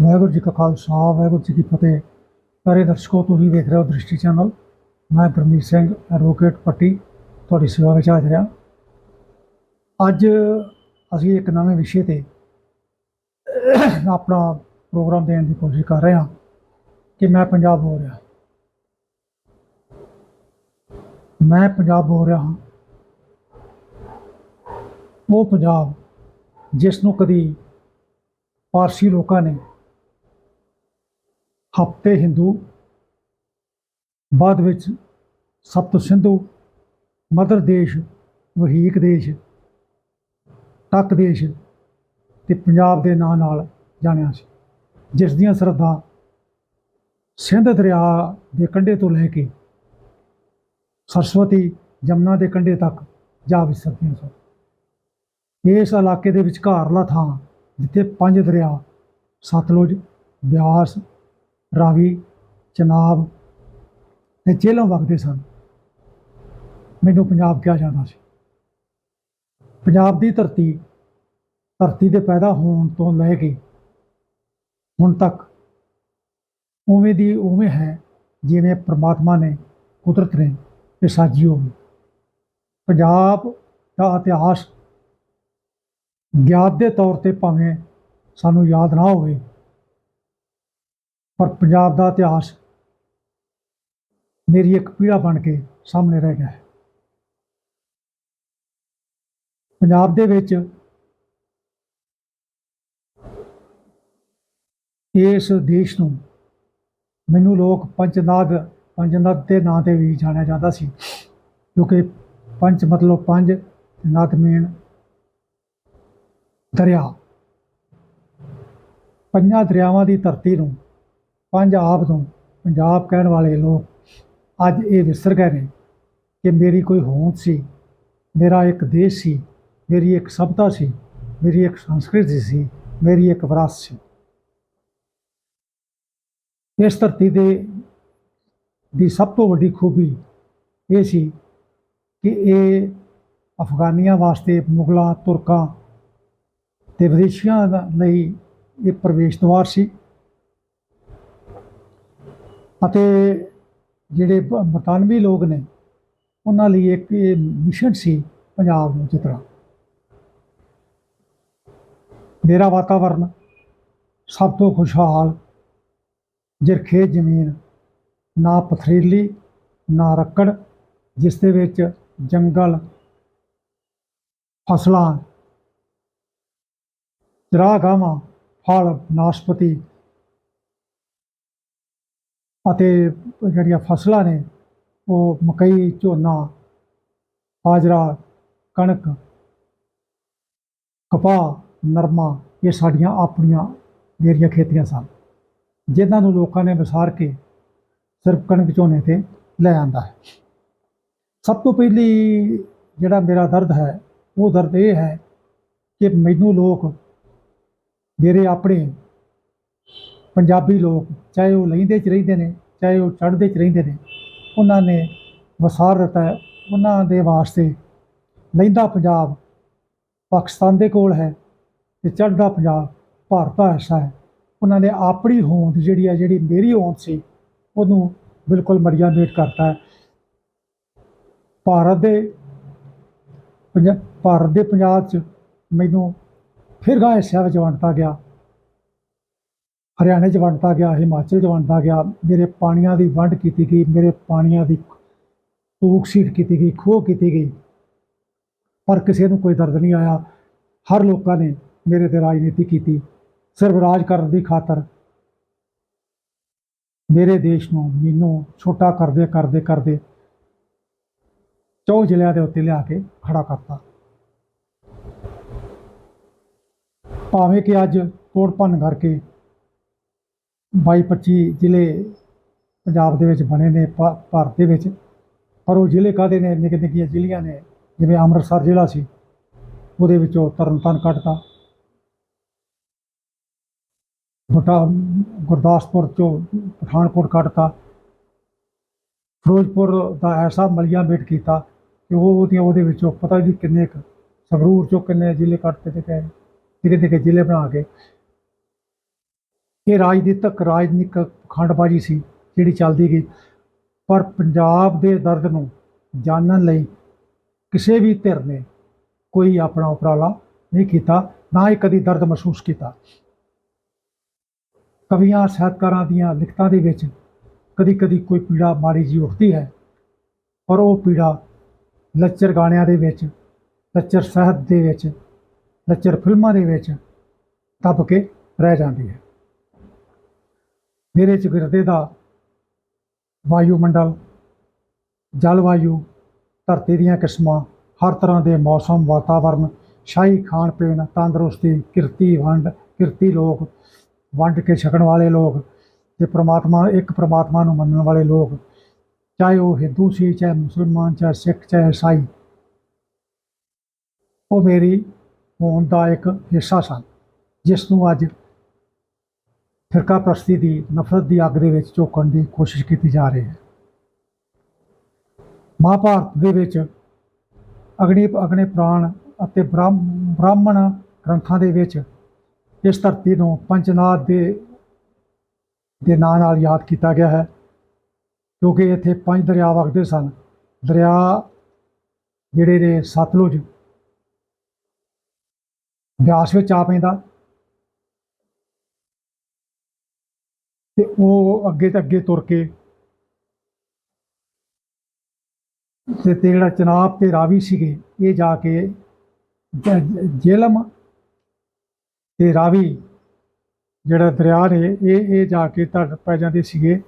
ਵਾਹਿਗੁਰੂ ਜੀ ਕਾ ਖਾਲਸਾ, ਵਾਹਿਗੁਰੂ ਜੀ ਕੀ ਫਤਿਹ। ਸਾਰੇ ਦਰਸ਼ਕੋ, ਤੁਸੀਂ ਵੇਖ ਰਹੇ ਹੋ ਦ੍ਰਿਸ਼ਟੀ ਚੈਨਲ। ਮੈਂ ਗੁਰਮੀਤ ਸਿੰਘ ਐਡਵੋਕੇਟ ਪੱਟੀ, ਤੁਹਾਡੀ ਸੇਵਾ ਵਿੱਚ ਹਾਜ਼ਰ ਹਾਂ। ਅੱਜ ਅਸੀਂ ਇੱਕ ਨਵੇਂ ਵਿਸ਼ੇ ਤੇ ਆਪਣਾ ਪ੍ਰੋਗਰਾਮ ਦੇਣ ਦੀ ਕੋਸ਼ਿਸ਼ ਕਰ ਰਹੇ ਹਾਂ ਕਿ ਮੈਂ ਪੰਜਾਬ ਹੋ ਰਿਹਾ। ਮੈਂ ਪੰਜਾਬ ਹੋ ਰਿਹਾ ਹਾਂ। ਉਹ ਪੰਜਾਬ ਜਿਸ ਨੂੰ ਕਦੀ ਪਾਰਸੀ ਲੋਕਾਂ ਨੇ ਹਫ਼ਤੇ ਹਿੰਦੂ, ਬਾਅਦ ਵਿੱਚ ਸਪਤ ਸਿੰਧੂ, ਮਦਰ ਦੇਸ਼, ਵਹੀਕ ਦੇਸ਼, ਟੱਕ ਦੇਸ਼ ਤੇ ਪੰਜਾਬ ਦੇ ਨਾਂ ਨਾਲ ਜਾਣਿਆ ਸੀ, ਜਿਸ ਦੀਆਂ ਸਰਹੱਦਾਂ ਸਿੰਧ ਦਰਿਆ ਦੇ ਕੰਢੇ ਤੋਂ ਲੈ ਕੇ ਸਰਸਵਤੀ ਜਮਨਾ ਦੇ ਕੰਢੇ ਤੱਕ ਜਾ ਸਕਦੀਆਂ ਸਨ। ਇਸ ਇਲਾਕੇ ਦੇ ਵਿਚਕਾਰਲਾ ਥਾਂ ਜਿੱਥੇ ਪੰਜ ਦਰਿਆ, ਸਤਲੁਜ, ਬਿਆਸ ਰਾਵੀ, ਚਨਾਬ ਤੇ ਚੇਲੋਂ ਵਗਦੇ ਸਨ। ਮੈਨੂੰ ਪੰਜਾਬ ਕਿਹਾ ਜਾਂਦਾ ਸੀ। ਪੰਜਾਬ ਦੀ ਧਰਤੀ ਧਰਤੀ ਦੇ ਪੈਦਾ ਹੋਣ ਤੋਂ ਲੈ ਕੇ ਹੁਣ ਤੱਕ ਉਵੇਂ ਦੀ ਉਵੇਂ ਹੈ ਜਿਵੇਂ ਪ੍ਰਮਾਤਮਾ ਨੇ ਕੁਦਰਤ ਨੇ ਇਹ ਸਾਜੀ ਹੋਵੇ। ਪੰਜਾਬ ਦਾ ਇਤਿਹਾਸ ਗਿਆਤ ਦੇ ਤੌਰ ਤੇ ਭਾਵੇਂ ਸਾਨੂੰ ਯਾਦ ਨਾ ਹੋਵੇ ਪਰ ਪੰਜਾਬ ਦਾ ਇਤਿਹਾਸ ਮੇਰੀ ਇੱਕ ਪੀੜਾ ਬਣ ਕੇ ਸਾਹਮਣੇ ਰਹਿ ਗਿਆ ਹੈ। ਪੰਜਾਬ ਦੇ ਵਿੱਚ ਇਸ ਦੇਸ਼ ਨੂੰ ਮੈਨੂੰ ਲੋਕ ਪੰਚਨਾਦ ਪੰਜਨਦ ਦੇ ਨਾਂ ਤੇ ਵੀ ਜਾਣਿਆ ਜਾਂਦਾ ਸੀ ਕਿਉਂਕਿ ਪੰਚ ਮਤਲਬ ਪੰਜ ਤੇ ਨਦ ਦਰਿਆ। ਪੰਜਾਂ ਦਰਿਆਵਾਂ ਦੀ ਧਰਤੀ ਨੂੰ ਪੰਜ ਆਪ ਤੋਂ ਪੰਜਾਬ ਕਹਿਣ ਵਾਲੇ ਲੋਕ ਅੱਜ ਇਹ ਵਿਸਰ ਗਏ ਨੇ ਕਿ ਮੇਰੀ ਕੋਈ ਹੋਂਦ ਸੀ, ਮੇਰਾ ਇੱਕ ਦੇਸ਼ ਸੀ, ਮੇਰੀ ਇੱਕ ਸਭਤਾ ਸੀ, ਮੇਰੀ ਇੱਕ ਸੰਸਕ੍ਰਿਤੀ ਸੀ ਮੇਰੀ ਇੱਕ ਵਿਰਾਸਤ ਸੀ। ਇਸ ਧਰਤੀ ਦੇ ਦੀ ਸਭ ਤੋਂ ਵੱਡੀ ਖੂਬੀ ਇਹ ਸੀ ਕਿ ਇਹ ਅਫਗਾਨੀਆਂ ਵਾਸਤੇ ਮੁਗਲਾਂ, ਤੁਰਕਾਂ ਤੇ ਵਿਦੇਸ਼ੀਆਂ ਲਈ ਇਹ ਪ੍ਰਵੇਸ਼ ਦੁਆਰ ਸੀ। ਅਤੇ ਜਿਹੜੇ ਬ- ਬਰਤਾਨਵੀ ਲੋਕ ਨੇ, ਉਹਨਾਂ ਲਈ ਇੱਕ ਇਹ ਮਿਸ਼ਨ ਸੀ ਪੰਜਾਬ ਨੂੰ ਜਿੱਤਣਾ। ਮੇਰਾ ਵਾਤਾਵਰਨ ਸਭ ਤੋਂ ਖੁਸ਼ਹਾਲ ਜਰਖੇਜ਼ ਜ਼ਮੀਨ, ਨਾ ਪਥਰੀਲੀ, ਨਾ ਰੱਕੜ, ਜਿਸ ਦੇ ਵਿੱਚ ਜੰਗਲ, ਫਸਲਾਂ ਚਰਾਗਾਵਾਂ ਫਲ, ਨਾਸ਼ਪਤੀ ਅਤੇ ਜਿਹੜੀਆਂ ਫਸਲਾਂ ਨੇ, ਉਹ ਮਕਈ, ਝੋਨਾ, ਬਾਜਰਾ, ਕਣਕ, ਕਪਾਹ, ਨਰਮਾ, ਇਹ ਸਾਡੀਆਂ ਆਪਣੀਆਂ ਮੇਰੀਆਂ ਖੇਤੀਆਂ ਸਨ, ਜਿਨ੍ਹਾਂ ਨੂੰ ਲੋਕਾਂ ਨੇ ਵਿਸਾਰ ਕੇ ਸਿਰਫ ਕਣਕ ਝੋਨੇ ਤੇ ਲੈ ਆਂਦਾ ਹੈ। ਸਭ ਤੋਂ ਪਹਿਲੀ ਜਿਹੜਾ ਮੇਰਾ ਦਰਦ ਹੈ, ਉਹ ਦਰਦ ਇਹ ਹੈ ਕਿ ਮੈਨੂੰ ਲੋਕ ਮੇਰੇ ਆਪਣੇ ਪੰਜਾਬੀ ਲੋਕ ਚਾਹੇ ਉਹ ਲਹਿੰਦੇ ਚ ਰਹਿੰਦੇ ਨੇ, ਚਾਹੇ ਉਹ ਚੜ੍ਹਦੇ ਚ ਰਹਿੰਦੇ ਨੇ, ਉਹਨਾਂ ਨੇ ਵਸਾਰ ਦਿੱਤਾ ਉਹਨਾਂ ਦੇ ਵਾਸਤੇ ਲਹਿੰਦਾ ਪੰਜਾਬ ਪਾਕਿਸਤਾਨ ਦੇ ਕੋਲ ਹੈ ਤੇ ਚੜ੍ਹਦਾ ਪੰਜਾਬ ਭਾਰਤ ਦਾ ਹਿੱਸਾ ਹੈ। ਉਹਨਾਂ ਨੇ ਆਪਣੀ ਹੋਂਦ ਜਿਹੜੀ ਹੈ, ਜਿਹੜੀ ਮੇਰੀ ਹੋਂਦ ਸੀ, ਉਹਨੂੰ ਬਿਲਕੁਲ ਮਰਿਆ ਮੇਟ ਕਰਤਾ ਹੈ। ਭਾਰਤ ਦੇ ਪੰਜਾ, ਭਾਰਤ ਦੇ ਪੰਜਾਬ 'ਚ ਮੈਨੂੰ ਫਿਰ ਗਾ ਹਿੱਸਿਆਂ ਵਿੱਚ ਵੰਡਤਾ ਗਿਆ। ਹਰਿਆਣੇ 'ਚ ਵੰਡਤਾ ਗਿਆ, ਹਿਮਾਚਲ 'ਚ ਵੰਡਤਾ ਗਿਆ, ਮੇਰੇ ਪਾਣੀਆਂ ਦੀ ਵੰਡ ਕੀਤੀ ਗਈ, ਮੇਰੇ ਪਾਣੀਆਂ ਦੀ ਤੂਕ ਸੀਟ ਕੀਤੀ ਗਈ, ਖੋਹ ਕੀਤੀ ਗਈ। ਪਰ ਕਿਸੇ ਨੂੰ ਕੋਈ ਦਰਦ ਨਹੀਂ ਆਇਆ। ਹਰ ਲੋਕਾਂ ਨੇ ਮੇਰੇ ਤੇ ਰਾਜਨੀਤੀ ਕੀਤੀ। ਸਿਰਫ ਰਾਜ ਕਰਨ ਦੀ ਖਾਤਰ ਮੇਰੇ ਦੇਸ਼ ਨੂੰ ਮੈਨੂੰ ਛੋਟਾ ਕਰਦੇ ਕਰਦੇ ਕਰਦੇ ਚੌ ਜ਼ਿਲ੍ਹਿਆਂ ਦੇ ਉੱਤੇ ਲਿਆ ਕੇ ਖੜਾ ਕਰਤਾ। ਭਾਵੇਂ ਕਿ ਅੱਜ ਤੋੜ ਭੰਨ ਕਰਕੇ 22 25 ਜ਼ਿਲ੍ਹੇ ਪੰਜਾਬ ਦੇ ਵਿੱਚ ਬਣੇ ਨੇ, ਭਾ- ਭਾਰਤ ਦੇ ਵਿੱਚ। ਪਰ ਉਹ ਜ਼ਿਲ੍ਹੇ ਕਾਹਦੇ ਨੇ? ਨਿੱਕੇ ਨਿੱਕੀਆਂ ਜ਼ਿਲ੍ਹਿਆਂ ਨੇ। ਜਿਵੇਂ ਅੰਮ੍ਰਿਤਸਰ ਜ਼ਿਲ੍ਹਾ ਸੀ, ਉਹਦੇ ਵਿੱਚੋਂ ਤਰਨਤਾਰਨ ਕੱਢਤਾ। ਬਟਾ ਗੁਰਦਾਸਪੁਰ ਚੋਂ ਪਠਾਨਕੋਟ ਕੱਢਤਾ। ਫਿਰੋਜ਼ਪੁਰ ਦਾ ਐਸਾ ਮਲੀਆ ਮੇਟ ਕੀਤਾ ਕਿ ਉਹ ਉਹਦੀਆਂ ਉਹਦੇ ਵਿੱਚੋਂ ਪਤਾ ਨਹੀਂ ਕਿੰਨੇ ਕੁ ਸੰਗਰੂਰ ਚੋਂ ਕਿੰਨੇ ਜ਼ਿਲ੍ਹੇ ਕੱਢਤੇ ਤੇ ਗਏ ਨਿੱਕੇ ਨਿੱਕੇ ਜ਼ਿਲ੍ਹੇ ਬਣਾ ਕੇ। ਇਹ ਰਾਜਨੀਤਿਕ ਰਾਜਨੀਤਿਕ ਖੰਡਬਾਜੀ ਸੀ ਜਿਹੜੀ ਚੱਲਦੀ ਗਈ। ਪਰ ਪੰਜਾਬ ਦੇ ਦਰਦ ਨੂੰ ਜਾਣਨ ਲਈ ਕਿਸੇ ਵੀ ਧਿਰ ਨੇ ਕੋਈ ਆਪਣਾ ਉਪਰਾਲਾ ਨਹੀਂ ਕੀਤਾ, ਨਾ ਹੀ ਕਦੀ ਦਰਦ ਮਹਿਸੂਸ ਕੀਤਾ। ਕਵੀਆਂ, ਸਾਹਿਤਕਾਰਾਂ ਦੀਆਂ ਲਿਖਤਾਂ ਦੇ ਵਿੱਚ ਕਦੀ ਕਦੀ ਕੋਈ ਪੀੜਾ ਮਾੜੀ ਜੀ ਉੱਠਦੀ ਹੈ, ਪਰ ਉਹ ਪੀੜਾ ਲੱਚਰ ਗਾਣਿਆਂ ਦੇ ਵਿੱਚ, ਲੱਚਰ ਸਾਹਿਤ ਦੇ ਵਿੱਚ, ਲੱਚਰ ਫਿਲਮਾਂ ਦੇ ਵਿੱਚ ਦੱਬ ਕੇ ਰਹਿ ਜਾਂਦੀ ਹੈ। ਮੇਰੇ ਚਗਿਰਦੇ ਦਾ ਵਾਯੂਮੰਡਲ ਜਲਵਾਯੂ ਧਰਤੀ ਦੀਆਂ ਕਿਸਮਾਂ, ਹਰ ਤਰ੍ਹਾਂ ਦੇ ਮੌਸਮ, ਵਾਤਾਵਰਨ, ਸ਼ਾਹੀ ਖਾਣ ਪੀਣ, ਤੰਦਰੁਸਤੀ, ਕਿਰਤੀ ਵੰਡ, ਕਿਰਤੀ ਲੋਕ, ਵੰਡ ਕੇ ਛਕਣ ਵਾਲੇ ਲੋਕ ਤੇ ਪ੍ਰਮਾਤਮਾ, ਇੱਕ ਪ੍ਰਮਾਤਮਾ ਨੂੰ ਮੰਨਣ ਵਾਲੇ ਲੋਕ, ਚਾਹੇ ਉਹ ਹਿੰਦੂ ਸੀ, ਚਾਹੇ ਮੁਸਲਮਾਨ, ਚਾਹੇ ਸਿੱਖ, ਚਾਹੇ ਈਸਾਈ, ਉਹ ਮੇਰੀ ਹੋਣ ਦਾ ਇੱਕ ਹਿੱਸਾ ਸਨ, ਜਿਸ ਨੂੰ ਅੱਜ ਫਿਰਕਾ ਪ੍ਰਸਤੀ ਦੀ, ਨਫ਼ਰਤ ਦੀ ਅੱਗ ਦੇ ਵਿੱਚ ਝੋਕਣ ਦੀ ਕੋਸ਼ਿਸ਼ ਕੀਤੀ ਜਾ ਰਹੀ ਹੈ। ਮਹਾਭਾਰਤ ਦੇ ਵਿੱਚ ਅਗਨੀ ਅਗਨੇ ਪ੍ਰਾਣ ਅਤੇ ਬ੍ਰਾਹਮ- ਬ੍ਰਾਹਮਣ ਗ੍ਰੰਥਾਂ ਦੇ ਵਿੱਚ ਇਸ ਧਰਤੀ ਨੂੰ ਪੰਚਨਾਥ ਦੇ ਦੇ ਨਾਂ ਨਾਲ ਯਾਦ ਕੀਤਾ ਗਿਆ ਹੈ, ਕਿਉਂਕਿ ਇੱਥੇ ਪੰਜ ਦਰਿਆ ਵਗਦੇ ਸਨ। ਦਰਿਆ ਜਿਹੜੇ ਨੇ ਸਤਲੁਜ, ਬਿਆਸ ਵਿੱਚ ਆ ਪੈਂਦਾ ਤੇ ਉਹ ਅੱਗੇ ਤੇ ਅੱਗੇ ਤੁਰ ਕੇ ਤੇ ਜਿਹੜਾ ਚਨਾਬ ਤੇ ਰਾਵੀ ਸੀਗੇ, ਇਹ ਜਾ ਕੇ ਜ਼ੇਲਮ ਜ- ਤੇ ਰਾਵੀ ਜਿਹੜਾ ਦਰਿਆ ਨੇ, ਇਹ ਇਹ ਜਾ ਕੇ ਧਰ ਪੈ ਜਾਂਦੇ ਸੀਗੇ।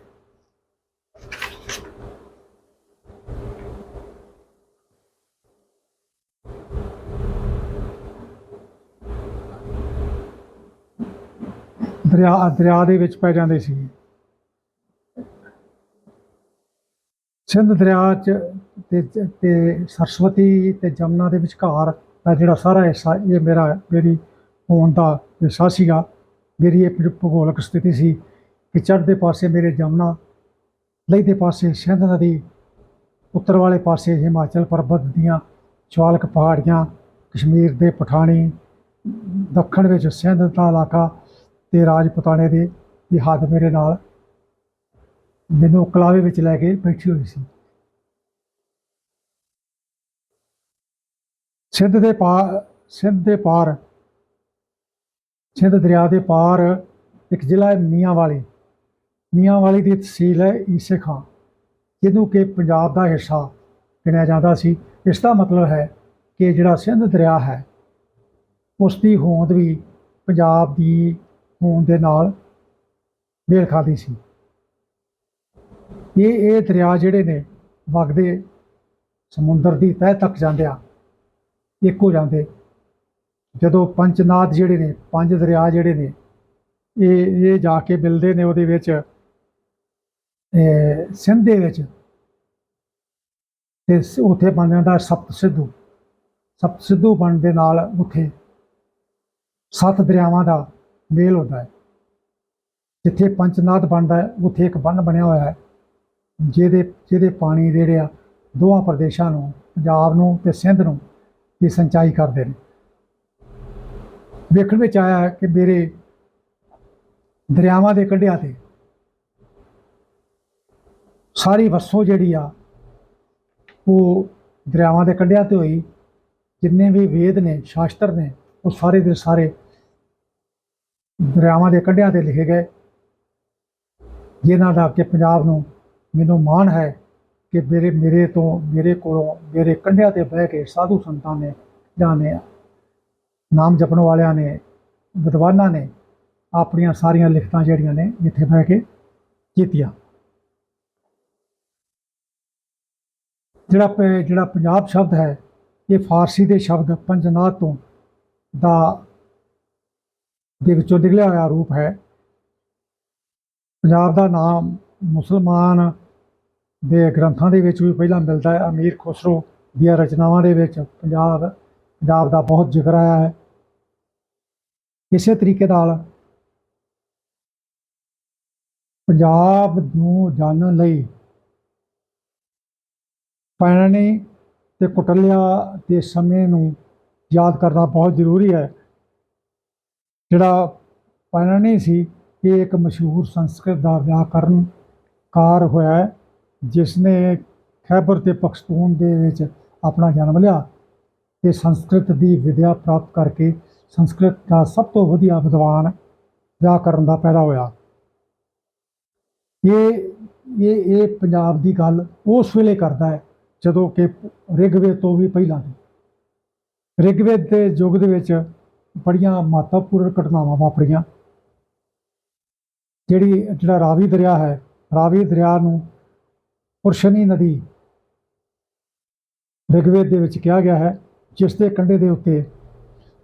ਦਰਿਆ ਦਰਿਆ ਦੇ ਵਿੱਚ ਪੈ ਜਾਂਦੇ ਸੀ। ਸਿੰਧ ਦਰਿਆ ਚ ਤੇ ਤੇ ਸਰਸਵਤੀ ਤੇ ਜਮਨਾ ਦੇ ਵਿਚਕਾਰ ਦਾ ਜਿਹੜਾ ਸਾਰਾ ਹਿੱਸਾ, ਇਹ ਮੇਰਾ, ਮੇਰੀ ਹੋਣ ਦਾ ਹਿੱਸਾ ਸੀਗਾ। ਮੇਰੀ ਇਹ ਭੂਗੋਲਿਕ ਸਥਿਤੀ ਸੀ ਕਿ ਚੜ੍ਹਦੇ ਪਾਸੇ ਮੇਰੇ ਜਮਨਾ, ਲਹਿਦੇ ਪਾਸੇ ਸਿੰਧ ਨਦੀ, ਉੱਤਰ ਵਾਲੇ ਪਾਸੇ ਹਿਮਾਚਲ ਪਰਬਤ ਦੀਆਂ ਚਵਾਲਕ ਪਹਾੜੀਆਂ, ਕਸ਼ਮੀਰ ਦੇ ਪਠਾਣੀ, ਦੱਖਣ ਵਿੱਚ ਸਿੰਧ ਦਾ ਇਲਾਕਾ ਤੇ ਰਾਜਪੁਤਾਨੇ ਦੇ, ਦੀ ਹੱਦ ਮੇਰੇ ਨਾਲ ਮੈਨੂੰ ਕਲਾਵੇ ਵਿੱਚ ਲੈ ਕੇ ਬੈਠੀ ਹੋਈ ਸੀ। ਸਿੰਧ ਦੇ ਪਾਰ, ਸਿੰਧ ਦੇ ਪਾਰ, ਸਿੰਧ ਦਰਿਆ ਦੇ ਪਾਰ ਇੱਕ ਜ਼ਿਲ੍ਹਾ ਹੈ ਮੀਆਂਵਾਲੀ। ਮੀਆਂਵਾਲੀ ਦੀ ਤਹਿਸੀਲ ਹੈ ਈਸੇ ਖਾਂ, ਜਿਹਨੂੰ ਕਿ ਪੰਜਾਬ ਦਾ ਹਿੱਸਾ ਗਿਣਿਆ ਜਾਂਦਾ ਸੀ। ਇਸ ਦਾ ਮਤਲਬ ਹੈ ਕਿ ਜਿਹੜਾ ਸਿੰਧ ਦਰਿਆ ਹੈ, ਉਸ ਦੀ ਹੋਂਦ ਵੀ ਪੰਜਾਬ ਦੀ ਹੋਣ ਦੇ ਨਾਲ ਮੇਲ ਖਾਦੀ ਸੀ। ਇਹ ਇਹ ਦਰਿਆ ਜਿਹੜੇ ਨੇ ਵਗਦੇ ਸਮੁੰਦਰ ਦੀ ਤਹਿ ਤੱਕ ਜਾਂਦੇ ਆ, ਇੱਕ ਹੋ ਜਾਂਦੇ। ਜਦੋਂ ਪੰਚਨਾਥ ਜਿਹੜੇ ਨੇ, ਪੰਜ ਦਰਿਆ ਜਿਹੜੇ ਨੇ, ਇਹ ਇਹ ਜਾ ਕੇ ਮਿਲਦੇ ਨੇ ਉਹਦੇ ਵਿੱਚ ਇਹ ਸਿੰਧ ਦੇ ਵਿੱਚ। ਤੇ ਉੱਥੇ ਬਣ ਜਾਂਦਾ ਸਪਤ ਸਿੱਧੂ। ਸਪਤ ਸਿੱਧੂ ਬਣਨ ਦੇ ਨਾਲ ਉੱਥੇ ਸੱਤ ਦਰਿਆਵਾਂ ਦਾ ਮੇਲ ਹੁੰਦਾ ਹੈ। ਜਿੱਥੇ ਪੰਚਨਾਦ ਬਣਦਾ ਹੈ, ਉੱਥੇ ਇੱਕ ਬੰਨ ਬਣਿਆ ਹੋਇਆ ਹੈ। ਜਿਹਦੇ ਜਿਹਦੇ ਪਾਣੀ ਜਿਹੜੇ ਆ, ਦੋਹਾਂ ਪ੍ਰਦੇਸ਼ਾਂ ਨੂੰ, ਪੰਜਾਬ ਨੂੰ ਤੇ ਸਿੰਧ ਨੂੰ ਦੀ ਸਿੰਚਾਈ ਕਰਦੇ ਨੇ। ਵੇਖਣ ਵਿੱਚ ਆਇਆ ਕਿ ਮੇਰੇ ਦਰਿਆਵਾਂ ਦੇ ਕੰਢਿਆਂ ਤੇ ਸਾਰੀ ਵਸੋਂ ਜਿਹੜੀ ਆ, ਉਹ ਦਰਿਆਵਾਂ ਦੇ ਕੰਢਿਆਂ ਤੇ ਹੋਈ। ਜਿੰਨੇ ਵੀ ਵੇਦ ਨੇ, ਸ਼ਾਸਤਰ ਨੇ, ਉਹ ਸਾਰੇ ਦੇ ਸਾਰੇ ਦਰਿਆਵਾਂ ਦੇ ਕੰਢਿਆਂ ਤੇ ਲਿਖੇ ਗਏ। ਜਿਨ੍ਹਾਂ ਦਾ ਕਿ ਪੰਜਾਬ ਨੂੰ ਮੈਨੂੰ ਮਾਣ ਹੈ ਕਿ ਮੇਰੇ ਮੇਰੇ ਤੋਂ, ਮੇਰੇ ਕੋਲੋਂ, ਮੇਰੇ ਕੰਢਿਆਂ ਤੇ ਬਹਿ ਕੇ ਸਾਧੂ ਸੰਤਾਂ ਨੇ, ਜਾਂ ਨੇ ਨਾਮ ਜਪਣ ਵਾਲਿਆਂ ਨੇ, ਵਿਦਵਾਨਾਂ ਨੇ ਆਪਣੀਆਂ ਸਾਰੀਆਂ ਲਿਖਤਾਂ ਜਿਹੜੀਆਂ ਨੇ ਇੱਥੇ ਬਹਿ ਕੇ ਕੀਤੀਆਂ। ਜਿਹੜਾ ਪ- ਜਿਹੜਾ ਪੰਜਾਬ ਸ਼ਬਦ ਹੈ, ਇਹ ਫਾਰਸੀ ਦੇ ਸ਼ਬਦ ਪੰਜਨਾਦ ਤੋਂ ਦਾ ਦੇ ਵਿੱਚੋਂ ਨਿਕਲਿਆ ਹੋਇਆ ਰੂਪ ਹੈ। ਪੰਜਾਬ ਦਾ ਨਾਮ ਮੁਸਲਮਾਨ ਦੇ ਗ੍ਰੰਥਾਂ ਦੇ ਵਿੱਚ ਵੀ ਪਹਿਲਾਂ ਮਿਲਦਾ ਹੈ। ਅਮੀਰ ਖੁਸਰੋ ਦੀਆਂ ਰਚਨਾਵਾਂ ਦੇ ਵਿੱਚ ਪੰਜਾਬ ਪੰਜਾਬ ਦਾ ਬਹੁਤ ਜ਼ਿਕਰ ਆਇਆ ਹੈ। ਇਸੇ ਤਰੀਕੇ ਨਾਲ ਪੰਜਾਬ ਨੂੰ ਜਾਣਨ ਲਈ ਪੈਣਨੀ ਤੇ ਕੁਟਲਿਆ ਦੇ ਸਮੇਂ ਨੂੰ ਯਾਦ ਕਰਨਾ ਬਹੁਤ ਜ਼ਰੂਰੀ ਹੈ। ਜਿਹੜਾ ਪੈਣਨੀ ਸੀ ਇਹ ਇੱਕ ਮਸ਼ਹੂਰ ਸੰਸਕ੍ਰਿਤ ਦਾ ਵਿਆਕਰਨਕਾਰ ਹੋਇਆ ਹੈ, ਜਿਸ ਨੇ ਖੈਬਰ ਤੇ ਪਖਤੂਨ ਦੇ ਵਿੱਚ ਆਪਣਾ ਜਨਮ ਲਿਆ ਤੇ ਸੰਸਕ੍ਰਿਤ ਦੀ ਵਿਦਿਆ ਪ੍ਰਾਪਤ ਕਰਕੇ ਸੰਸਕ੍ਰਿਤ ਦਾ ਸਭ ਤੋਂ ਵਧੀਆ ਵਿਦਵਾਨ ਵਿਆਕਰਨ ਦਾ ਪੈਦਾ ਹੋਇਆ। ਇਹ ਇਹ ਇਹ ਪੰਜਾਬ ਦੀ ਗੱਲ ਉਸ ਵੇਲੇ ਕਰਦਾ ਹੈ ਜਦੋਂ ਕਿ ਰਿਗਵੇਦ ਤੋਂ ਵੀ ਪਹਿਲਾਂ ਦੀ। ਰਿਗਵੇਦ ਦੇ ਯੁੱਗ ਦੇ ਵਿੱਚ ਬੜੀਆਂ ਮਹੱਤਵਪੂਰਨ ਘਟਨਾਵਾਂ ਵਾਪਰੀਆਂ। ਜਿਹੜੀ, ਜਿਹੜਾ ਰਾਵੀ ਦਰਿਆ ਹੈ, ਰਾਵੀ ਦਰਿਆ ਨੂੰ ਪੁਰਸ਼ਨੀ ਨਦੀ ਰਿਗਵੇਦ ਦੇ ਵਿੱਚ ਕਿਹਾ ਗਿਆ ਹੈ, ਜਿਸ ਦੇ ਕੰਢੇ ਦੇ ਉੱਤੇ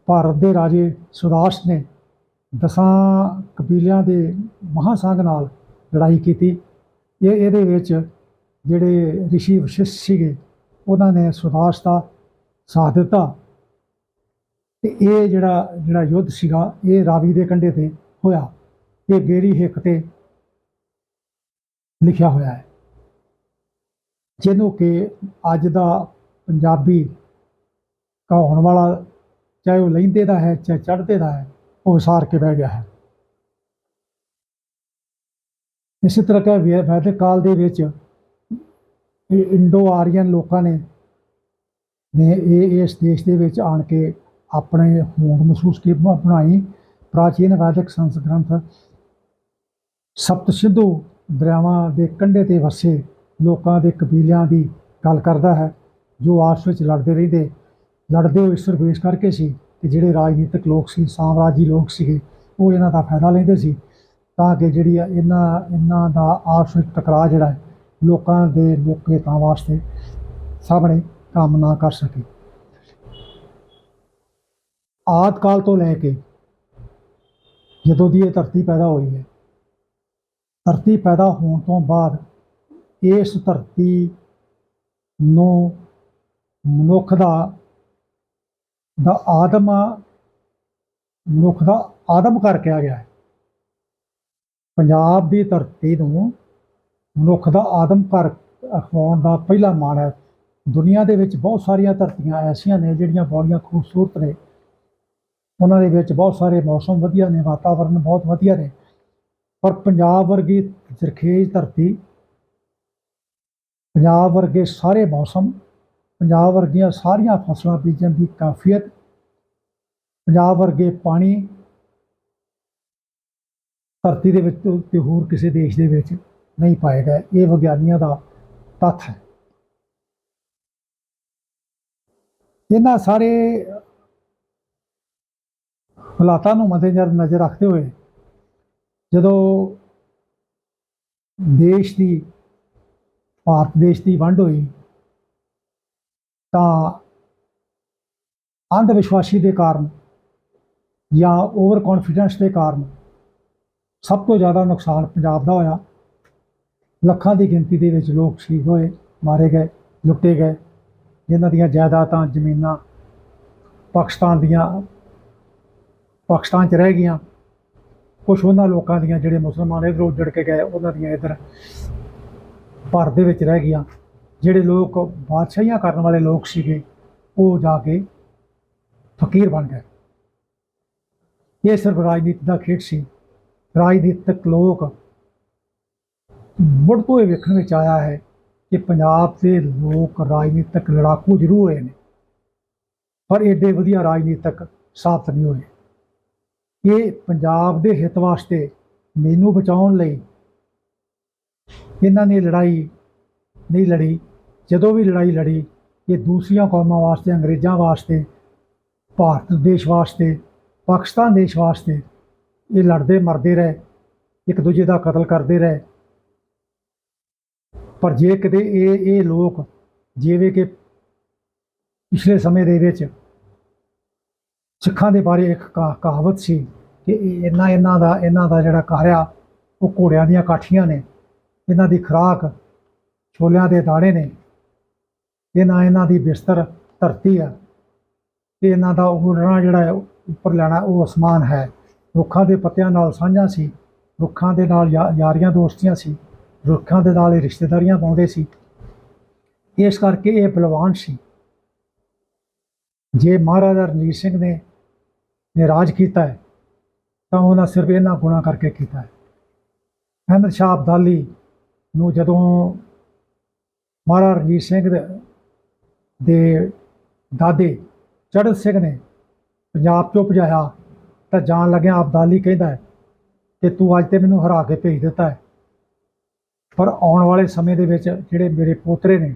ਭਾਰਤ ਦੇ ਰਾਜੇ ਸੁਦਾਸ਼ ਨੇ ਦਸਾਂ ਕਬੀਲਿਆਂ ਦੇ ਮਹਾਸੰਘ ਨਾਲ ਲੜਾਈ ਕੀਤੀ। ਇਹ, ਇਹਦੇ ਵਿੱਚ ਜਿਹੜੇ ਰਿਸ਼ੀ ਵਸ਼ਿਸ਼ਟ ਸੀਗੇ, ਉਹਨਾਂ ਨੇ ਸੁਦਾਸ਼ ਦਾ ਸਾਥ ਦਿੱਤਾ। ਤੇ ਇਹ ਜਿਹੜਾ ਜਿਹੜਾ ਯੁੱਧ ਸੀਗਾ, ਇਹ ਰਾਵੀ ਦੇ ਕੰਢੇ ਤੇ ਹੋਇਆ। ਇਹ ਗੇਰੀ ਹਿੱਕ ਤੇ ਲਿਖਿਆ ਹੋਇਆ ਹੈ। ਜਿਹਨੂੰ ਕਿ ਅੱਜ ਦਾ ਪੰਜਾਬੀ ਕਹਾਉਣ ਵਾਲਾ, ਚਾਹੇ ਉਹ ਲੈਂਦੇ ਦਾ ਹੈ, ਚਾਹੇ ਚੜ੍ਹਦੇ ਦਾ ਹੈ, ਉਹ ਵਿਸਾਰ ਕੇ ਬਹਿ ਗਿਆ ਹੈ। ਇਸੇ ਤਰ੍ਹਾਂ ਕਿ ਵੈਦਿਕ ਕਾਲ ਦੇ ਵਿੱਚ ਇੰਡੋ ਆਰੀਅਨ ਲੋਕਾਂ ਨੇ ਨੇ ਇਹ ਇਸ ਦੇਸ਼ ਦੇ ਵਿੱਚ ਆਣ ਕੇ ਆਪਣੇ ਹੋਂਦ ਮਹਿਸੂਸ ਕੀ ਬ- ਬਣਾਈ, ਪ੍ਰਾਚੀਨ ਵੈਦਿਕ ਸੰਸਕ੍ਰਿਤ ਗ੍ਰੰਥ। ਸਪਤ ਸਿੱਧੂ ਦਰਿਆਵਾਂ ਦੇ ਕੰਢੇ ਤੇ ਵਸੇ ਲੋਕਾਂ ਦੇ ਕਬੀਲਿਆਂ ਦੀ ਗੱਲ ਕਰਦਾ ਹੈ, ਜੋ ਆਪਸ ਵਿੱਚ ਲੜਦੇ ਰਹਿੰਦੇ। ਲੜਦੇ ਹੋਏ ਇਸ ਰਵੇਸ਼ ਕਰਕੇ ਸੀ ਕਿ ਜਿਹੜੇ ਰਾਜਨੀਤਿਕ ਲੋਕ ਸੀ, ਸਾਮਰਾਜੀ ਲੋਕ ਸੀਗੇ, ਉਹ ਇਹਨਾਂ ਦਾ ਫਾਇਦਾ ਲੈਂਦੇ ਸੀ। ਤਾਂ ਕਿ ਜਿਹੜੀ ਆ ਇਹਨਾਂ ਇਹਨਾਂ ਦਾ ਆਪਸ ਵਿੱਚ ਟਕਰਾਅ ਜਿਹੜਾ ਹੈ, ਲੋਕਾਂ ਦੇ ਲੋਕ ਹਿੱਤਾਂ ਵਾਸਤੇ ਸਾਹਮਣੇ ਕੰਮ ਨਾ ਕਰ ਸਕੇ। ਆਦਿ ਕਾਲ ਤੋਂ ਲੈ ਕੇ ਜਦੋਂ ਦੀ ਇਹ ਧਰਤੀ ਪੈਦਾ ਹੋਈ ਹੈ, ਧਰਤੀ ਪੈਦਾ ਹੋਣ ਤੋਂ ਬਾਅਦ ਇਸ ਧਰਤੀ ਨੂੰ ਮਨੁੱਖ ਦਾ ਦਾ ਆਦਮ, ਮਨੁੱਖ ਦਾ ਆਦਮ ਕਰ ਕਿਹਾ ਗਿਆ ਹੈ। ਪੰਜਾਬ ਦੀ ਧਰਤੀ ਨੂੰ ਮਨੁੱਖ ਦਾ ਆਦਮ ਘਰ ਹੋਣ ਦਾ ਪਹਿਲਾ ਮਾਣ ਹੈ। ਦੁਨੀਆ ਦੇ ਵਿੱਚ ਬਹੁਤ ਸਾਰੀਆਂ ਧਰਤੀਆਂ ਐਸੀਆਂ ਨੇ ਜਿਹੜੀਆਂ ਬੜੀਆਂ ਖੂਬਸੂਰਤ ਨੇ। ਉਹਨਾਂ ਦੇ ਵਿੱਚ ਬਹੁਤ ਸਾਰੇ ਮੌਸਮ ਵਧੀਆ ਨੇ, ਵਾਤਾਵਰਨ ਬਹੁਤ ਵਧੀਆ ਨੇ, ਪਰ ਪੰਜਾਬ ਵਰਗੀ ਜ਼ਰਖੇਜ਼ ਧਰਤੀ, ਪੰਜਾਬ ਵਰਗੇ ਸਾਰੇ ਮੌਸਮ, ਪੰਜਾਬ ਵਰਗੀਆਂ ਸਾਰੀਆਂ ਫਸਲਾਂ ਬੀਜਣ ਦੀ ਕਾਫੀਅਤ, ਪੰਜਾਬ ਵਰਗੇ ਪਾਣੀ ਧਰਤੀ ਦੇ ਵਿੱਚ ਤੇ ਹੋਰ ਕਿਸੇ ਦੇਸ਼ ਦੇ ਵਿੱਚ ਨਹੀਂ ਪਾਏਗਾ ਇਹ ਵਿਗਿਆਨੀਆਂ ਦਾ ਤੱਥ ਹੈ। ਇਹਨਾਂ ਸਾਰੇ ਹਾਲਾਤਾਂ ਨੂੰ ਮੱਦੇਨਜ਼ਰ ਨਜ਼ਰ ਰੱਖਦੇ ਹੋਏ ਜਦੋਂ ਦੇਸ਼ ਦੀ, ਭਾਰਤ ਦੇਸ਼ ਦੀ ਵੰਡ ਹੋਈ, ਤਾਂ ਅੰਧ ਵਿਸ਼ਵਾਸੀ ਦੇ ਕਾਰਨ ਜਾਂ ਓਵਰ ਕੌਨਫੀਡੈਂਸ ਦੇ ਕਾਰਨ ਸਭ ਤੋਂ ਜ਼ਿਆਦਾ ਨੁਕਸਾਨ ਪੰਜਾਬ ਦਾ ਹੋਇਆ। ਲੱਖਾਂ ਦੀ ਗਿਣਤੀ ਦੇ ਵਿੱਚ ਲੋਕ ਸ਼ਹੀਦ ਹੋਏ, ਮਾਰੇ ਗਏ, ਲੁੱਟੇ ਗਏ। ਜਿਨ੍ਹਾਂ ਦੀਆਂ ਜਾਇਦਾਦਾਂ ਜ਼ਮੀਨਾਂ ਪਾਕਿਸਤਾਨ ਦੀਆਂ ਪਾਕਿਸਤਾਨ 'ਚ ਰਹਿ ਗਈਆਂ। ਕੁਛ ਉਹਨਾਂ ਲੋਕਾਂ ਦੀਆਂ ਜਿਹੜੇ ਮੁਸਲਮਾਨ ਇੱਧਰੋਂ ਉੱਜੜ ਕੇ ਗਏ, ਉਹਨਾਂ ਦੀਆਂ ਇੱਧਰ ਭਾਰਤ ਦੇ ਵਿੱਚ ਰਹਿ ਗਈਆਂ। ਜਿਹੜੇ ਲੋਕ ਬਾਦਸ਼ਾਹੀਆਂ ਕਰਨ ਵਾਲੇ ਲੋਕ ਸੀਗੇ, ਉਹ ਜਾ ਕੇ ਫਕੀਰ ਬਣ ਗਏ। ਇਹ ਸਿਰਫ ਰਾਜਨੀਤੀ ਦਾ ਖੇਡ ਸੀ। ਰਾਜਨੀਤਿਕ ਲੋਕ ਮੁੜ ਤੋਂ ਇਹ ਵੇਖਣ ਵਿੱਚ ਆਇਆ ਹੈ ਕਿ ਪੰਜਾਬ ਦੇ ਲੋਕ ਰਾਜਨੀਤਿਕ ਲੜਾਕੂ ਜ਼ਰੂਰ ਹੋਏ ਨੇ। ਪਰ ਏਡੇ ਵਧੀਆ ਰਾਜਨੀਤਿਕ ਸਾਬਤ ਨਹੀਂ ਹੋਏ। ਇਹ ਪੰਜਾਬ ਦੇ ਹਿੱਤ ਵਾਸਤੇ ਮੈਨੂੰ ਬਚਾਉਣ ਲਈ ਇਹਨਾਂ ਨੇ ਲੜਾਈ ਨਹੀਂ ਲੜੀ। ਜਦੋਂ ਵੀ ਲੜਾਈ ਲੜੀ, ਇਹ ਦੂਸਰੀਆਂ ਕੌਮਾਂ ਵਾਸਤੇ, ਅੰਗਰੇਜ਼ਾਂ ਵਾਸਤੇ, ਭਾਰਤ ਦੇਸ਼ ਵਾਸਤੇ, ਪਾਕਿਸਤਾਨ ਦੇਸ਼ ਵਾਸਤੇ ਇਹ ਲੜਦੇ ਮਰਦੇ ਰਹੇ, ਇੱਕ ਦੂਜੇ ਦਾ ਕਤਲ ਕਰਦੇ ਰਹੇ। ਪਰ ਜੇ ਕਿਤੇ ਇਹ ਇਹ ਲੋਕ ਜਿਵੇਂ ਕਿ ਪਿਛਲੇ ਸਮੇਂ ਦੇ ਵਿੱਚ ਸਿੱਖਾਂ ਦੇ ਬਾਰੇ ਇੱਕ ਕਹਾ- ਕਹਾਵਤ ਸੀ ਕਿ ਇਹਨਾਂ ਇਹਨਾਂ ਦਾ ਇਹਨਾਂ ਦਾ ਜਿਹੜਾ ਕਾਰਿਆ ਉਹ ਘੋੜਿਆਂ ਦੀਆਂ ਕਾਠੀਆਂ ਨੇ। ਇਹਨਾਂ ਦੀ ਖੁਰਾਕ ਛੋਲਿਆਂ ਦੇ ਦਾਣੇ ਨੇ। ਇਹਨਾਂ ਇਹਨਾਂ ਦੀ ਬਿਸਤਰ ਧਰਤੀ ਆ। ਤੇ ਇਹਨਾਂ ਦਾ ਉਡਣਾ ਜਿਹੜਾ ਹੈ, ਉੱਪਰ ਲੈਣਾ, ਉਹ ਅਸਮਾਨ ਹੈ। ਰੁੱਖਾਂ ਦੇ ਪੱਤਿਆਂ ਨਾਲ ਸਾਂਝਾ ਸੀ। ਰੁੱਖਾਂ ਦੇ ਨਾਲ ਯਾ- ਯਾਰੀਆਂ ਦੋਸਤੀਆਂ ਸੀ। ਰੁੱਖਾਂ ਦੇ ਨਾਲ ਰਿਸ਼ਤੇਦਾਰੀਆਂ ਪਾਉਂਦੇ ਸੀ। ਇਸ ਕਰਕੇ ਇਹ ਬਲਵਾਨ ਸੀ। ਜੇ ਮਹਾਰਾਜਾ ਰਣਜੀਤ ਸਿੰਘ ਨੇ ਨੇ ਰਾਜ ਕੀਤਾ ਹੈ, ਤਾਂ ਉਹਨਾਂ ਸਿਰਫ ਇਹਨਾਂ ਗੁਣਾ ਕਰਕੇ ਕੀਤਾ ਹੈ। ਅਹਿਮਦ ਸ਼ਾਹ ਅਬਦਾਲੀ ਨੂੰ ਜਦੋਂ ਮਹਾਰਾਜਾ ਰਣਜੀਤ ਸਿੰਘ ਦੇ ਦਾਦੇ ਚੜ੍ਹਤ ਸਿੰਘ ਨੇ ਪੰਜਾਬ ਚੋਂ ਭਜਾਇਆ, ਤਾਂ ਜਾਣ ਲੱਗਿਆ ਅਬਦਾਲੀ ਕਹਿੰਦਾ ਹੈ ਕਿ ਤੂੰ ਅੱਜ ਤੇ ਮੈਨੂੰ ਹਰਾ ਕੇ ਭੇਜ ਦਿੱਤਾ ਹੈ। ਪਰ ਆਉਣ ਵਾਲੇ ਸਮੇਂ ਦੇ ਵਿੱਚ ਜਿਹੜੇ ਮੇਰੇ ਪੋਤਰੇ ਨੇ,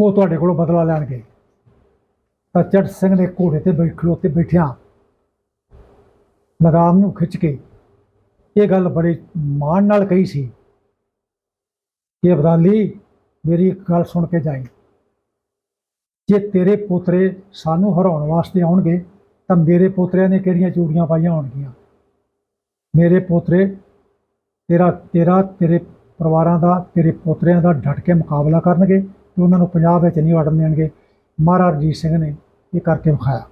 ਉਹ ਤੁਹਾਡੇ ਕੋਲੋਂ ਬਦਲਾ ਲੈਣਗੇ। ਤਾਂ ਚੜ੍ਹਤ ਸਿੰਘ ਨੇ ਘੋੜੇ ਤੇ ਬੈਠੋ ਖਲੋਤੇ ਬੈਠਿਆ ਲਗਾਮ ਨੂੰ ਖਿੱਚ ਕੇ ਇਹ ਗੱਲ ਬੜੇ ਮਾਣ ਨਾਲ ਕਹੀ ਸੀ ਕਿ ਅਬਦਾਲੀ ਮੇਰੀ ਇੱਕ ਗੱਲ ਸੁਣ ਕੇ ਜਾਈ। ਜੇ ਤੇਰੇ ਪੋਤਰੇ ਸਾਨੂੰ ਹਰਾਉਣ ਵਾਸਤੇ ਆਉਣਗੇ, ਤਾਂ ਮੇਰੇ ਪੋਤਰਿਆਂ ਨੇ ਕਿਹੜੀਆਂ ਚੂੜੀਆਂ ਪਾਈਆਂ ਹੋਣਗੀਆਂ? ਮੇਰੇ ਪੋਤਰੇ, ਤੇਰਾ ਤੇਰਾ, ਤੇਰੇ ਪਰਿਵਾਰਾਂ ਦਾ, ਤੇਰੇ ਪੋਤਰਿਆਂ ਦਾ ਡਟ ਕੇ ਮੁਕਾਬਲਾ ਕਰਨਗੇ ਤੇ ਉਹਨਾਂ ਨੂੰ ਪੰਜਾਬ ਵਿੱਚ ਨਹੀਂ ਵੜਨ ਦੇਣਗੇ। ਮਹਾਰਾਜ ਰਣਜੀਤ ਸਿੰਘ ਨੇ ਇਹ ਕਰਕੇ ਵਿਖਾਇਆ।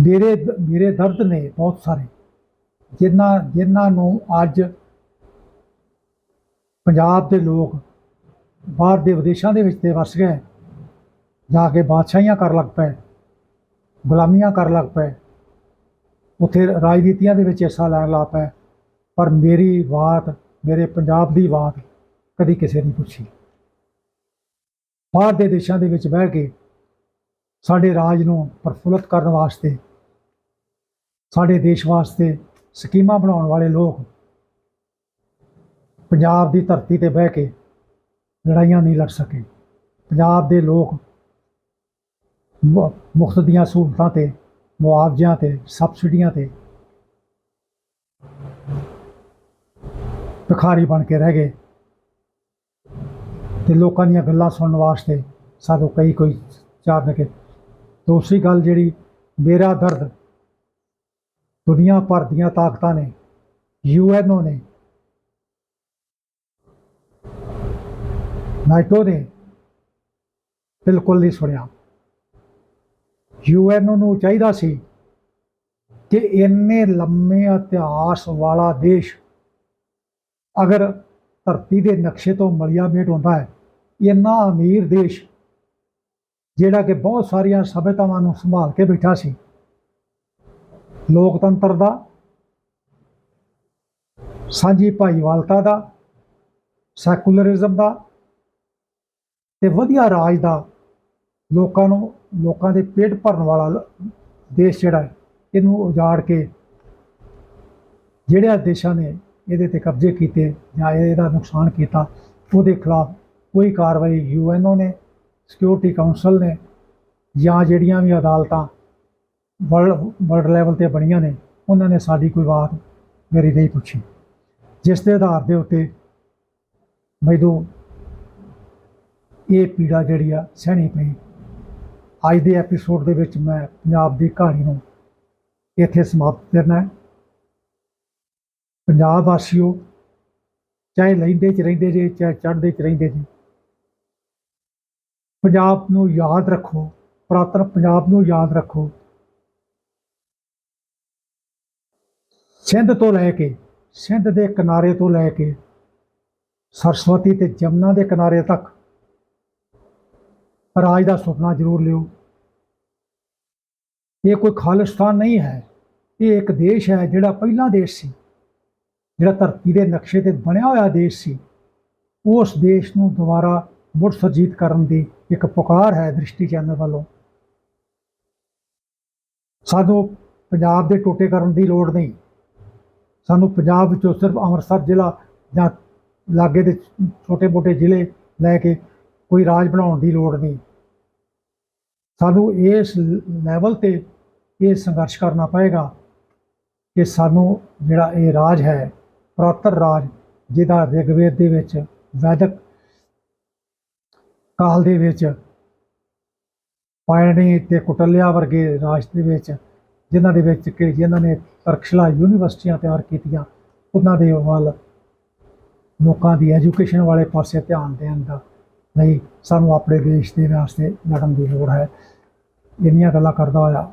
ਮੇਰੇ ਮੇਰੇ ਦਰਦ ਨੇ ਬਹੁਤ ਸਾਰੇ। ਜਿਨ੍ਹਾਂ ਜਿਨ੍ਹਾਂ ਨੂੰ ਅੱਜ ਪੰਜਾਬ ਦੇ ਲੋਕ ਬਾਹਰ ਦੇ ਵਿਦੇਸ਼ਾਂ ਦੇ ਵਿੱਚ ਤੇ ਵਸ ਗਏ, ਜਾ ਕੇ ਬਾਦਸ਼ਾਹੀਆਂ ਕਰ ਲੱਗ ਪਏ, ਗੁਲਾਮੀਆਂ ਕਰ ਲੱਗ ਪਏ, ਉੱਥੇ ਰਾਜਨੀਤੀਆਂ ਦੇ ਵਿੱਚ ਹਿੱਸਾ ਲੈਣ ਲੱਗ ਪਏ, ਪਰ ਮੇਰੀ ਬਾਤ, ਮੇਰੇ ਪੰਜਾਬ ਦੀ ਬਾਤ ਕਦੀ ਕਿਸੇ ਨੇ ਪੁੱਛੀ। ਬਾਹਰ ਦੇ ਦੇਸ਼ਾਂ ਦੇ ਵਿੱਚ ਬਹਿ ਕੇ ਸਾਡੇ ਰਾਜ ਨੂੰ ਪ੍ਰਫੁੱਲਤ ਕਰਨ ਵਾਸਤੇ, ਸਾਡੇ ਦੇਸ਼ ਵਾਸਤੇ ਸਕੀਮਾਂ ਬਣਾਉਣ ਵਾਲੇ ਲੋਕ ਪੰਜਾਬ ਦੀ ਧਰਤੀ ਤੇ ਬਹਿ ਕੇ ਲੜਾਈਆਂ ਨਹੀਂ ਲੜ ਸਕੇ। ਪੰਜਾਬ ਦੇ ਲੋਕ ਮੁਫਤ ਦੀਆਂ ਸਹੂਲਤਾਂ ਤੇ, ਮੁਆਵਜ਼ਿਆਂ ਤੇ, ਸਬਸਿਡੀਆਂ ਤੇ ਭਿਖਾਰੀ ਬਣ ਕੇ ਰਹਿ ਗਏ। ਤੇ ਲੋਕਾਂ ਦੀਆਂ ਗੱਲਾਂ ਸੁਣਨ ਵਾਸਤੇ ਸਾਨੂੰ ਕਈ ਕੋਈ ਚਾਰ ਕੇ ਦੂਸਰੀ ਗੱਲ ਜਿਹੜੀ, ਮੇਰਾ ਦਰਦ ਦੁਨੀਆ ਭਰ ਦੀਆਂ ਤਾਕਤਾਂ ਨੇ, ਯੂਐਨਓ ਨੇ ਨਾਟੋ ਨੇ ਬਿਲਕੁਲ ਨਹੀਂ ਸੁਣਿਆ। ਯੂਐਨਓ ਨੂੰ ਚਾਹੀਦਾ ਸੀ ਕਿ ਇੰਨੇ ਲੰਮੇ ਇਤਿਹਾਸ ਵਾਲਾ ਦੇਸ਼ ਅਗਰ ਧਰਤੀ ਦੇ ਨਕਸ਼ੇ ਤੋਂ ਮਲਿਆ ਮੇਟ ਹੁੰਦਾ ਹੈ। ਇੰਨਾ ਅਮੀਰ ਦੇਸ਼, ਜਿਹੜਾ ਕਿ ਬਹੁਤ ਸਾਰੀਆਂ ਸਭਿਅਤਾਵਾਂ ਨੂੰ ਸੰਭਾਲ ਕੇ ਬੈਠਾ ਸੀ। ਲੋਕਤੰਤਰ ਦਾ, ਸਾਂਝੀ ਭਾਈਵਾਲਤਾ ਦਾ, ਸੈਕੂਲਰਿਜ਼ਮ ਦਾ ਤੇ ਵਧੀਆ ਰਾਜ ਦਾ ਲੋਕਾਂ ਨੂੰ, ਲੋਕਾਂ ਦੇ ਪੇਟ ਭਰਨ ਵਾਲਾ ਦੇਸ਼ ਜਿਹੜਾ ਇਹਨੂੰ ਉਜਾੜ ਕੇ ਜਿਹੜਿਆਂ ਦੇਸ਼ਾਂ ਨੇ ਇਹਦੇ ਤੇ ਕਬਜ਼ੇ ਕੀਤੇ ਜਾਂ ਇਹਦਾ ਨੁਕਸਾਨ ਕੀਤਾ, ਉਹਦੇ ਖਿਲਾਫ ਕੋਈ ਕਾਰਵਾਈ ਯੂਐਨਓ ਨੇ, ਸਿਕਿਉਰਿਟੀ ਕਾਉਂਸਲ ਨੇ ਜਾਂ ਜਿਹੜੀਆਂ ਵੀ ਅਦਾਲਤਾਂ ਵਰਲਡ ਵਰਲਡ ਲੈਵਲ ਤੇ ਬਣੀਆਂ ਨੇ, ਉਹਨਾਂ ਨੇ ਸਾਡੀ ਕੋਈ ਬਾਤ ਮੇਰੀ ਨਹੀਂ ਪੁੱਛੀ। ਜਿਸ ਦੇ ਆਧਾਰ ਦੇ ਉੱਤੇ ਮੈਨੂੰ ਇਹ ਪੀੜਾ ਜਿਹੜੀ ਆ ਸਹਿਣੀ ਪਈ, ਅੱਜ ਦੇ ਐਪੀਸੋਡ ਦੇ ਵਿੱਚ ਮੈਂ ਪੰਜਾਬ ਦੀ ਕਹਾਣੀ ਨੂੰ ਇੱਥੇ ਸਮਾਪਤ ਕਰਨਾ ਹੈ। ਪੰਜਾਬ ਵਾਸੀਓ, ਚਾਹੇ ਲੈਂਦੇ ਚ ਰਹਿੰਦੇ ਜੇ, ਚਾਹੇ ਚੜ੍ਹਦੇ ਚ ਰਹਿੰਦੇ ਜੇ, ਪੰਜਾਬ ਨੂੰ ਯਾਦ ਰੱਖੋ, ਪੁਰਾਤਨ ਪੰਜਾਬ ਨੂੰ ਯਾਦ ਰੱਖੋ। ਸਿੰਧ ਤੋਂ ਲੈ ਕੇ, ਸਿੰਧ ਦੇ ਕਿਨਾਰੇ ਤੋਂ ਲੈ ਕੇ, ਸਰਸਵਤੀ ਤੇ ਜਮਨਾ ਦੇ ਕਿਨਾਰੇ ਤੱਕ, ਰਾਜ ਦਾ ਸੁਪਨਾ ਜ਼ਰੂਰ ਲਿਓ। ਇਹ ਕੋਈ ਖਾਲਿਸਤਾਨ ਨਹੀਂ ਹੈ, ਇਹ ਇੱਕ ਦੇਸ਼ ਹੈ ਜਿਹੜਾ ਪਹਿਲਾ ਦੇਸ਼ ਸੀ। ਜਿਹੜਾ ਧਰਤੀ ਦੇ ਨਕਸ਼ੇ ਤੇ ਬਣਿਆ ਹੋਇਆ ਦੇਸ਼ ਸੀ, ਉਸ ਦੇਸ਼ ਨੂੰ ਦੁਬਾਰਾ ਮੁੜ ਸੁਰਜੀਤ ਕਰਨ ਦੀ ਇੱਕ ਪੁਕਾਰ ਹੈ ਦ੍ਰਿਸ਼ਟੀ ਚੈਨਲ ਵੱਲੋਂ। ਸਾਨੂੰ ਪੰਜਾਬ ਦੇ ਟੋਟੇ ਕਰਨ ਦੀ ਲੋੜ ਨਹੀਂ। ਸਾਨੂੰ ਪੰਜਾਬ ਵਿੱਚੋਂ ਸਿਰਫ ਅੰਮ੍ਰਿਤਸਰ ਜ਼ਿਲ੍ਹਾ ਜਾਂ ਲਾਗੇ ਦੇ ਛੋਟੇ-ਮੋਟੇ ਜ਼ਿਲ੍ਹੇ ਲੈ ਕੇ ਕੋਈ ਰਾਜ ਬਣਾਉਣ ਦੀ ਲੋੜ ਨਹੀਂ। ਸਾਨੂੰ ਇਸ ਲੈਵਲ ਤੇ ਇਹ ਸੰਘਰਸ਼ ਕਰਨਾ ਪਏਗਾ ਕਿ ਸਾਨੂੰ ਜਿਹੜਾ ਇਹ ਰਾਜ ਹੈ ਪੁਰਾਤਨ ਰਾਜ, ਜਿਹਦਾ ਰਿਗਵੇਦ ਦੇ ਵਿੱਚ, ਵੈਦਿਕ ਕਾਲ ਦੇ ਵਿੱਚ, ਪਾਇਣੀ ਤੇ ਕੁਟਲਿਆ ਵਰਗੇ ਰਾਜ ਦੇ ਵਿੱਚ, ਜਿਨ੍ਹਾਂ ਦੇ ਵਿੱਚ ਕਿ ਜਿਨ੍ਹਾਂ ਨੇ ਤਰਕਸ਼ਲਾ ਯੂਨੀਵਰਸਿਟੀਆਂ ਤਿਆਰ ਕੀਤੀਆਂ, ਉਹਨਾਂ ਦੇ ਵੱਲ ਲੋਕਾਂ ਦੀ ਐਜੂਕੇਸ਼ਨ ਵਾਲੇ ਪਾਸੇ ਧਿਆਨ ਦੇਣ ਦਾ ਨਹੀਂ ਸਾਨੂੰ ਆਪਣੇ ਦੇਸ਼ ਦੇ ਵਾਸਤੇ ਲੜਨ ਦੀ ਲੋੜ ਹੈ। ਇੰਨੀਆਂ ਗੱਲਾਂ ਕਰਦਾ ਹੋਇਆ,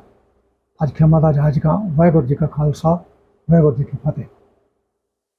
ਅੱਜ ਖਿਮਾ ਦਾ ਜਹਾਜ਼ ਕਾ ਵਾਹਿਗੁਰੂ ਜੀ ਕਾ ਖਾਲਸਾ, ਵਾਹਿਗੁਰੂ ਜੀ ਕੀ ਫਤਿਹ।